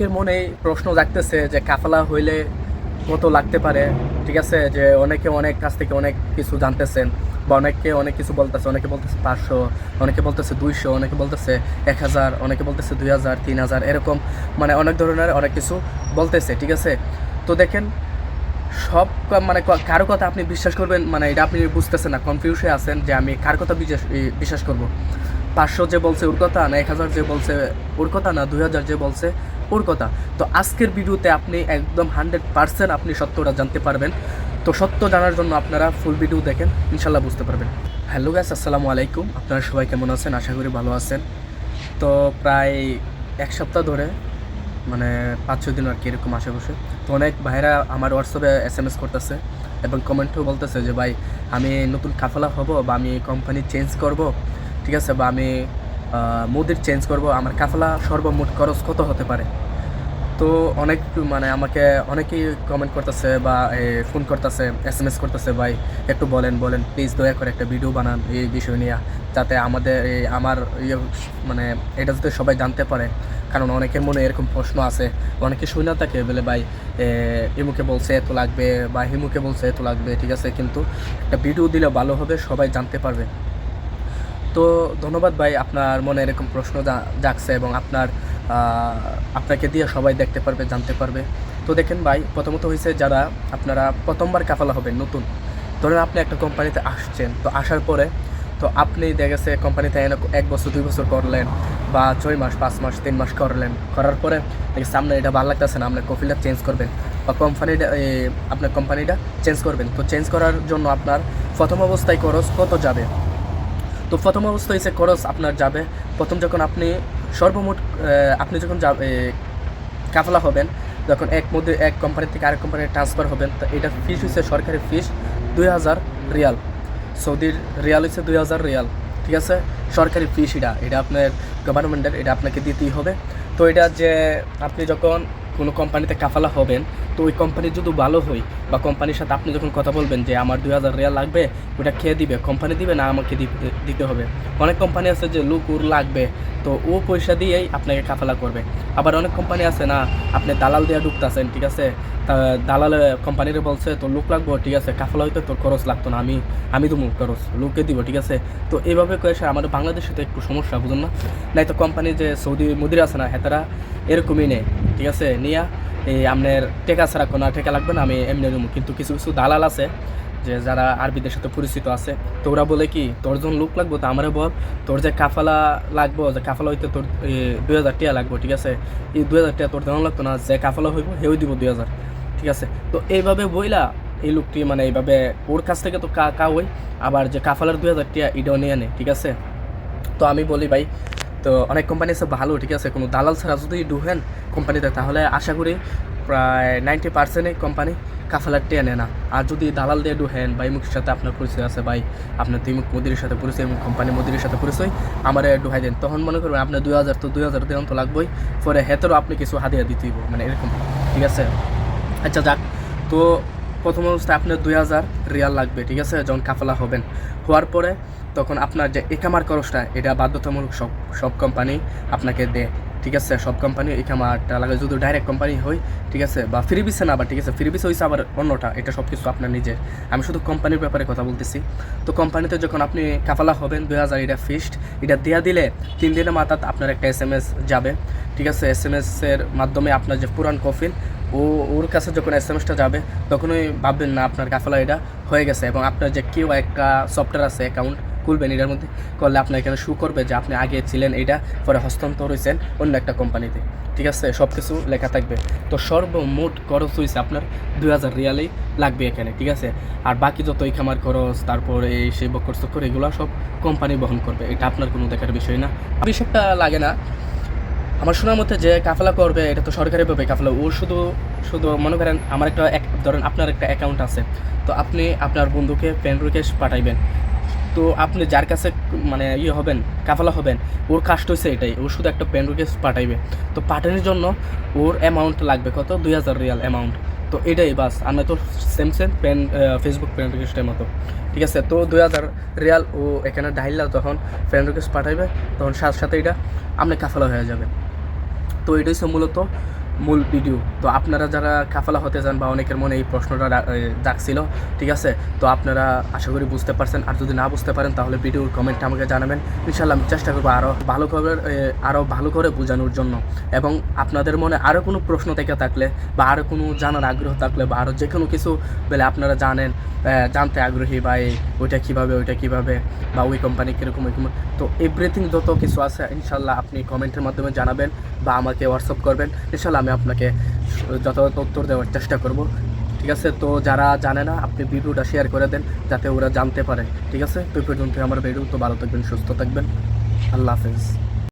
অনেকের মনে প্রশ্ন জাগতেছে যে কাফালা হইলে কত লাগতে পারে? ঠিক আছে? যে অনেকে অনেক কাছ থেকে অনেক কিছু জানতেছেন বা অনেকে অনেক কিছু বলতেছে। অনেকে বলতেছে পাঁচশো, অনেকে বলতেছে দুইশো, অনেকে বলতেছে এক হাজার অনেকে বলতেছে দুই হাজার তিন হাজার এরকম মানে অনেক ধরনের অনেক কিছু বলতেছে। ঠিক আছে? তো দেখেন, সব মানে কারও কথা আপনি বিশ্বাস করবেন মানে এটা আপনি বুঝতেছেন না কনফিউশে আছেন যে আমি কার কথা বিশ্বাস বিশ্বাস করব? পাঁচশো যে বলছে ওর কথা না এক হাজার যে বলছে ওর কথা না দুই হাজার যে বলছে ওর কথা। তো আজকের ভিডিওতে আপনি একদম হান্ড্রেড পার্সেন্ট আপনি সত্যটা জানতে পারবেন। তো সত্য জানার জন্য আপনারা ফুল ভিডিও দেখেন ইনশাল্লাহ বুঝতে পারবেন। হ্যালো গ্যাস আসসালামু আলাইকুম। আপনারা সবাই কেমন আছেন? আশা করি ভালো আছেন। তো প্রায় এক সপ্তাহ ধরে মানে পাঁচ, ছয় দিন আর কি এরকম আশেপাশে তো অনেক ভাইরা আমার হোয়াটসঅ্যাপে এস এম এস করতেছে এবং কমেন্টও বলতেছে যে, ভাই, আমি নতুন কাফলা হব বা আমি কোম্পানি চেঞ্জ করব, ঠিক আছে? বা আমি মোদির চেঞ্জ করব। আমার কাফলা সর্বমোট খরচ কত হতে পারে? তো অনেক মানে আমাকে অনেকেই কমেন্ট করতেছে বা ফোন করতেছে এস এম এস করতেছে, ভাই, একটু বলেন বলেন প্লিজ দয়া করে একটা ভিডিও বানান এই বিষয় নিয়ে, যাতে আমাদের এই আমার ইয়ে মানে এটা যাতে সবাই জানতে পারে। কারণ অনেকের মনে এরকম প্রশ্ন আছে, অনেকে শুনে থাকে, বলে, ভাই ইমুকে বলছে এত লাগবে বা হিমুকে বলছে এত লাগবে, ঠিক আছে? কিন্তু একটা ভিডিও দিলে ভালো হবে, সবাই জানতে পারবে। তো ধন্যবাদ, ভাই, আপনার মনে এরকম প্রশ্ন জাগছে এবং আপনার আপনাকে দিয়ে সবাই দেখতে পারবে, জানতে পারবে। তো দেখেন ভাই, প্রথমত হয়েছে যারা আপনারা প্রথমবার কাফালা হবেন, নতুন। ধরেন আপনি একটা কোম্পানিতে আসছেন, তো আসার পরে, তো আপনি দেখা গেছে কোম্পানিতে এক বছর, দুই বছর করলেন বা ছয় মাস, পাঁচ মাস, তিন মাস করলেন। করার পরে, দেখি সামনে এটা ভালো লাগতেছে না, আপনার কফিলটা চেঞ্জ করবেন বা কোম্পানিটা আপনার কোম্পানিটা চেঞ্জ করবেন। তো চেঞ্জ করার জন্য আপনার প্রথম অবস্থায় খরচ কত যাবে? তো প্রথম অবস্থা হয়েছে খরচ আপনার যাবে, প্রথম যখন আপনি সর্বমোট আপনি যখন যা কাফলা হবেন যখন এক মধ্যে এক কোম্পানি থেকে আরেক কোম্পানি ট্রান্সফার হবেন। তো এটা ফিস হচ্ছে সরকারি ফিস দুই হাজার রিয়াল। সৌদির রিয়াল হচ্ছে দুই হাজার রিয়াল। ঠিক আছে? সরকারি ফিস এটা। এটা আপনার গভর্নমেন্টের এটা আপনাকে দিতেই হবে। তো এটা যে আপনি যখন কোনো কোম্পানিতে কাফালা হবেন তো ওই কোম্পানি যদি ভালো হয় বা কোম্পানির সাথে আপনি যখন কথা বলবেন যে আমার দুই হাজার রিয়াল লাগবে ওটা খেয়ে দিবে কোম্পানি দিবে না আমাকে দিতে- হবে। অনেক কোম্পানি আছে যে লুক উর লাগবে, তো ও পয়সা দিয়েই আপনাকে কাফালা করবে। আবার অনেক কোম্পানি আছে না, আপনি দালাল দিয়ে ঢুকতেছেন, ঠিক আছে? দালাল কোম্পানির বলছে তো লুক লাগবো, ঠিক আছে? কাফালা হইতে তোর খরচ লাগতো না, আমি আমি তো খরচ লোকে দিব, ঠিক আছে? তো এইভাবে সে আমাদের বাংলাদেশে তো একটু সমস্যা, বুঝুন না? নাই তো কোম্পানি যে সৌদি মুদির আছে না, হেতারা, এরকমই নেই, ঠিক আছে? নিয়া এই আপনার টেকা ছাড়া কোনো টেকা লাগবে না, আমি এমনি দেবো কিন্তু কিছু কিছু দালাল আছে যে যারা আরবিদের সাথে পরিচিত আছে, তো ওরা বলে কি, তোর যখন লুক লাগবো তো আমারে বল, তোর যে কাফালা লাগবো, যে কাফালা হইতে তোর দুই হাজার টাকা লাগবো, ঠিক আছে? এই দুই হাজার টাকা তোর দেওয়া লাগতো না, যে কাফালা হইব হেও দিব দুই হাজার, ঠিক আছে? তো এইভাবে বইলা এই লোকটি মানে এইভাবে ওর কাছ থেকে তো কা কা হই আবার যে কাফালার দুই হাজার টাকা এটাও নিয়ে আনে, ঠিক আছে? তো আমি বলি, ভাই তো অনেক কোম্পানি আছে ভালো, ঠিক আছে? কোনো দালাল ছাড়া যদি ঢুকেন কোম্পানিতে তাহলে আশা করি প্রায় নাইনটি পার্সেন্টই কোম্পানি কাফালার টেনে না। আর যদি দালাল দিয়ে ঢুকেন বা ইমুকের সাথে আপনার পরিচয় আছে, ভাই আপনার তিমুক মদিরের সাথে পরিচয় এবং কোম্পানি মদিরের সাথে পরিচয়, আমার ঢুকাই দেন। তখন মনে করবেন আপনার দুই হাজার তো দুই হাজার দেন তো লাগবেই। পরে হেতেরও আপনি কিছু হাদিয়া দিতে হইব মানে এরকম, ঠিক আছে? আচ্ছা যাক। তো প্রথম অবস্থায় আপনার দুই হাজার রিয়াল লাগবে, ঠিক আছে? যখন কাফালা হবেন। হওয়ার পরে তখন আপনার যে একামার খরচটা, এটা বাধ্যতামূলক সব সব কোম্পানি আপনাকে দেয়। ঠিক আছে, সব কোম্পানি একামারটা লাগে যদি ডাইরেক্ট কোম্পানি হয় ঠিক আছে, বা ফ্রি বিসে না আবার ঠিক আছে ফ্রি বিসে হয়েছে আবার অন্যটা, এটা সব কিছু আপনার নিজের। আমি শুধু কোম্পানির ব্যাপারে কথা বলতেছি। তো কোম্পানিতে যখন আপনি কাফালা হবেন, দুই হাজার এটা ফিক্সড এটা দেওয়া দিলে তিন দিনের মাথায় আপনার একটা এস এম এস যাবে, ঠিক আছে এস এম এসের মাধ্যমে আপনার যে পুরান কফিল ও, ওর কাছে যখন এস এম এসটা যাবে, তখনই ভাববেন না, আপনার কাফালা এটা হয়ে গেছে, এবং আপনার যে কেউ একটা সফটওয়্যার আছে অ্যাকাউন্ট খুলবেন এটার মধ্যে, করলে আপনার এখানে শু করবে যে আপনি আগে ছিলেন এটা, পরে হস্তান্তর হয়েছেন অন্য একটা কোম্পানিতে ঠিক আছে? সব কিছু লেখা থাকবে। তো সর্বমোট খরচ হয়েছে আপনার দুই হাজার রিয়ালেই লাগবে এখানে, ঠিক আছে? আর বাকি যত এই খামার খরচ, তারপর এই সেই বকর চক্কর, এগুলো সব কোম্পানি বহন করবে। এটা আপনার কোনো দেখার বিষয় না। বিষয়টা লাগে না। আমার শোনার মধ্যে যে কাফলা করবে, এটা তো সরকারিভাবে কাফলা। ও শুধু শুধু মনে করেন আমার একটা এক- ধরেন আপনার একটা অ্যাকাউন্ট আছে। তো আপনি আপনার বন্ধুকে ফ্রেন্ড রিকোয়েস্ট পাঠাইবেন। তো আপনি যার কাছে মানে ইয়ে হবেন, কাফালা হবেন, ওর কাস্ট হয়েছে এটাই। ও শুধু একটা পেন রিকোয়েস্ট পাঠাইবে। তো পাঠানোর জন্য ওর অ্যামাউন্ট লাগবে কত? দুই হাজার রিয়াল অ্যামাউন্ট তো এটাই বাস। আমরা তো same same pen Facebook friend রিকোয়েস্টের মতো। ঠিক আছে? তো দুই হাজার রিয়াল ও এখানে ডাইলা তখন ফ্রেন্ড রিকোয়েস্ট পাঠাইবে, তখন সাথে সাথে এটা আপনি কাফালা হয়ে যাবে তো এটাই হচ্ছে মূলত মূল ভিডিও। তো আপনারা যারা কাফালা হতে চান বা অনেকের মনে এই প্রশ্নটা ডাকছিল, ঠিক আছে? তো আপনারা আশা করি বুঝতে পারছেন। আর যদি না বুঝতে পারেন, তাহলে ভিডিওর কমেন্টে আমাকে জানাবেন। ইনশাল্লাহ আমি চেষ্টা করব আরও ভালো করে আরও ভালো করে বোঝানোর জন্য। এবং আপনাদের মনে আরও কোনো প্রশ্ন থেকে থাকলে বা আরও কোনো জানার আগ্রহ থাকলে বা আরও যে কোনো কিছু বলে আপনারা জানেন জানতে আগ্রহী বা এই ওইটা কীভাবে ওইটা কীভাবে বা ওই কোম্পানি কীরকম ওই তো এভরিথিং যত কিছু আছে ইনশাল্লাহ আপনি কমেন্টের মাধ্যমে জানাবেন। বা আমাকে হোয়াটসঅ্যাপ করবেন, ইনশাল্লাহ আমি আপনাকে যথাযথ উত্তর দেওয়ার চেষ্টা করব। ঠিক আছে? তো যারা জানে না, আপনি ভিডিওটা শেয়ার করে দেন, যাতে ওরা জানতে পারে। ঠিক আছে? তো পর্যন্ত আমার ভিডিও তো ভালো থাকবেন, সুস্থ থাকবেন। আল্লাহ হাফেজ।